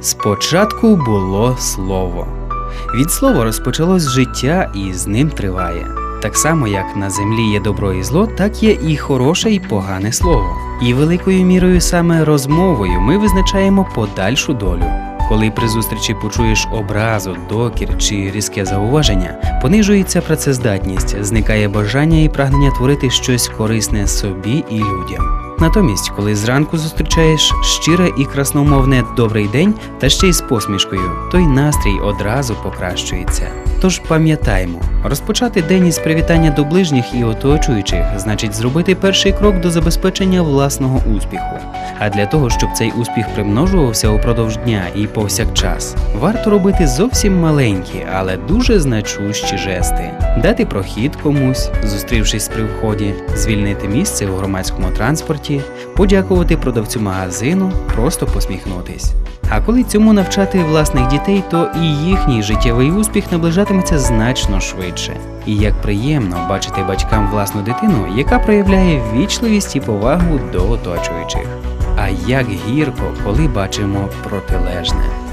Спочатку було слово. Від слова розпочалось життя і з ним триває. Так само, як на землі є добро і зло, так є і хороше, і погане слово. І великою мірою саме розмовою ми визначаємо подальшу долю. Коли при зустрічі почуєш образу, докір чи різке зауваження, понижується працездатність, зникає бажання і прагнення творити щось корисне собі і людям. Натомість, коли зранку зустрічаєш щире і красномовне добрий день та ще й з посмішкою, той настрій одразу покращується. Тож пам'ятаймо, розпочати день із привітання до ближніх і оточуючих значить зробити перший крок до забезпечення власного успіху. А для того, щоб цей успіх примножувався упродовж дня і повсякчас, варто робити зовсім маленькі, але дуже значущі жести: дати прохід комусь, зустрівшись при вході, звільнити місце у громадському транспорті, подякувати продавцю магазину, просто посміхнутись. А коли цьому навчати власних дітей, то і їхній життєвий успіх наближатиметься значно швидше. І як приємно бачити батькам власну дитину, яка проявляє вічливість і повагу до оточуючих. А як гірко, коли бачимо протилежне.